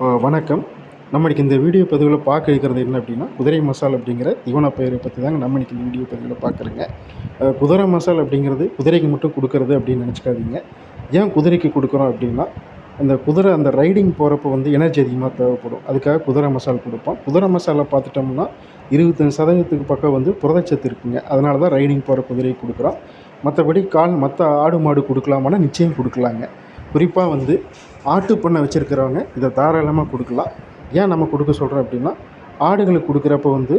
வணக்கம். நம்மளுக்கு இந்த வீடியோ பதிவில் பார்க்க இருக்கிறது என்ன அப்படின்னா குதிரை மசால் அப்படிங்கிற தீவன பயிரை பற்றி தாங்க நம்ம இந்த வீடியோ பதிவில் பார்க்குறேங்க. குதிரை மசால் அப்படிங்கிறது குதிரைக்கு மட்டும் கொடுக்கறது அப்படின்னு நினச்சிக்காதீங்க. ஏன் குதிரைக்கு கொடுக்குறோம் அப்படின்னா அந்த குதிரை அந்த ரைடிங் போகிறப்ப வந்து எனர்ஜி அதிகமாக தேவைப்படும். அதுக்காக குதிரை மசால் கொடுப்போம். குதிரை மசாலா பார்த்துட்டோம்னா இருபத்தஞ்சு சதவீதத்துக்கு பக்கம் வந்து புரதச்சத்து இருக்குங்க. அதனால தான் ரைடிங் போகிற குதிரைக்கு கொடுக்குறோம். மற்றபடி கால் மற்ற ஆடு மாடு கொடுக்கலாமான்னா நிச்சயம் கொடுக்கலாங்க. குறிப்பாக வந்து ஆட்டு பண்ணை வச்சுருக்கிறவங்க இதை தாராளமாக கொடுக்கலாம். ஏன் நம்ம கொடுக்க சொல்கிறோம் அப்படின்னா ஆடுகளுக்கு கொடுக்குறப்ப வந்து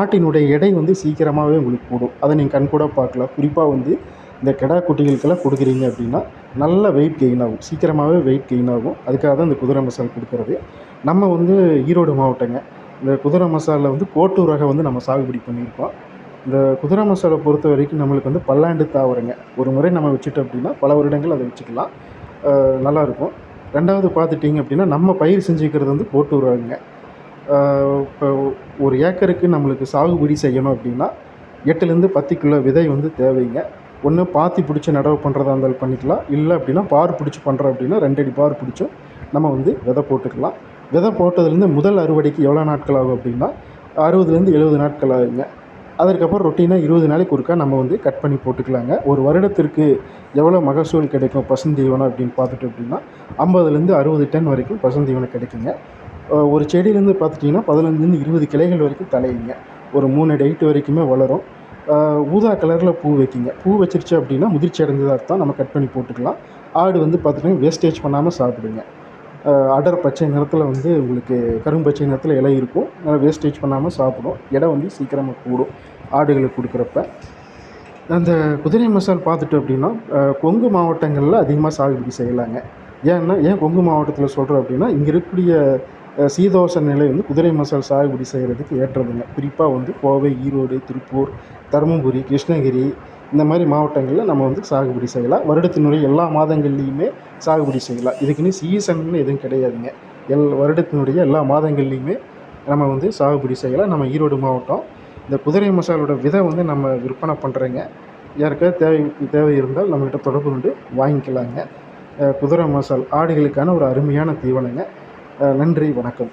ஆட்டினுடைய எடை வந்து சீக்கிரமாகவே உங்களுக்கு கூடும். அதை நீங்கள் கண்கூட பார்க்கலாம். குறிப்பாக வந்து இந்த கிடா குட்டிகளுக்கெல்லாம் கொடுக்குறீங்க அப்படின்னா நல்ல வெயிட் கெயின் ஆகும். சீக்கிரமாகவே வெயிட் கெயின் ஆகும். அதுக்காக தான் இந்த குதிரை மசால் கொடுக்குறது. நம்ம வந்து ஈரோடு மாவட்டங்க. இந்த குதிரை மசாலில் வந்து கோட்டூர் ரகம் வந்து நம்ம சாகுபடி பண்ணியிருக்கோம். இந்த குதிரை மசாலை பொறுத்த வரைக்கும் நம்மளுக்கு வந்து பல்லாண்டு தாவரங்க. ஒரு முறை நம்ம வச்சுட்டோம் அப்படின்னா பல வருடங்கள் அதை வச்சுக்கலாம். நல்லாயிருக்கும். ரெண்டாவது பார்த்துட்டிங்க அப்படின்னா நம்ம பயிர் செஞ்சுக்கிறது வந்து போட்டு ரகங்க இப்போ ஒரு ஏக்கருக்கு நம்மளுக்கு சாகுபடி செய்யணும் அப்படின்னா எட்டுலேருந்து பத்து கிலோ விதை வந்து தேவைங்க. ஒன்று பாத்தி பிடிச்சி நடவு பண்ணுறதா இருந்தாலும் பண்ணிக்கலாம். இல்லை அப்படின்னா பார் பிடிச்சி பண்ணுறோம் அப்படின்னா ரெண்டடி பார் பிடிச்சும் நம்ம வந்து விதை போட்டுக்கலாம். விதை போட்டதுலேருந்து முதல் அறுவடைக்கு எவ்வளோ நாட்கள் ஆகும் அப்படின்னா அறுபதுலேருந்து எழுபது நாட்கள் ஆகுங்க. அதற்கப்புறம் ரொட்டீனாக இருபது நாளைக்கு ஒருக்கா நம்ம வந்து கட் பண்ணி போட்டுக்கலாங்க. ஒரு வருடத்திற்கு எவ்வளோ மகசூல் கிடைக்கும் பசுந்தீவனம் அப்படின்னு பார்த்துட்டு அப்படின்னா ஐம்பதுலேருந்து அறுபது டன் வரைக்கும் பசுந்தீவனம் கிடைக்குங்க. ஒரு செடியிலேருந்து பார்த்துட்டிங்கன்னா பதினஞ்சுலேருந்து இருபது கிளைகள் வரைக்கும் தலையுங்க. ஒரு மூணு டைட்டு வரைக்குமே வளரும். ஊதா கலரில் பூ வைக்கிங்க. பூ வச்சிருச்சு அப்படின்னா முதிர்ச்சி அடைஞ்சதாக தான் நம்ம கட் பண்ணி போட்டுக்கலாம். ஆடு வந்து பார்த்துட்டிங்கன்னா வேஸ்டேஜ் பண்ணாமல் சாப்பிடுங்க. அடர் பச்சை நிறத்தில் வந்து உங்களுக்கு கரும்பு பச்சை நிறத்தில் இலை இருக்கும். நல்லா வேஸ்டேஜ் பண்ணாமல் சாப்பிடும். எடை வந்து சீக்கிரமாக கூடும் ஆடுகளுக்கு கொடுக்குறப்ப. அந்த குதிரை மசால் பார்த்துட்டு அப்படின்னா கொங்கு மாவட்டங்களில் அதிகமாக சாகுபடி செய்யலாங்க. ஏன்னா ஏன் கொங்கு மாவட்டத்தில் சொல்கிறோம் அப்படின்னா இங்கே இருக்கக்கூடிய சீதோஷ நிலை வந்து குதிரை மசால் சாகுபடி செய்கிறதுக்கு ஏற்றதுங்க. குறிப்பாக வந்து கோவை ஈரோடு திருப்பூர் தருமபுரி கிருஷ்ணகிரி இந்த மாதிரி மாவட்டங்களில் நம்ம வந்து சாகுபடி செய்யலாம். வருடத்தினுடைய எல்லா மாதங்கள்லேயுமே சாகுபடி செய்யலாம். இதுக்குன்னு சீசன்னு எதுவும் கிடையாதுங்க. எல் வருடத்தினுடைய எல்லா மாதங்கள்லேயுமே நம்ம வந்து சாகுபடி செய்யலாம். நம்ம ஈரோடு மாவட்டம் இந்த குதிரை மசாலோட விதை வந்து நம்ம விற்பனை பண்ணுறோங்க யாருக்காவது தேவை தேவை இருந்தால் நம்மகிட்ட தொடர்பு கொண்டு வாங்கிக்கலாங்க. குதிரை மசால் ஆடுகளுக்கான ஒரு அருமையான தீவனங்க. நன்றி வணக்கம்.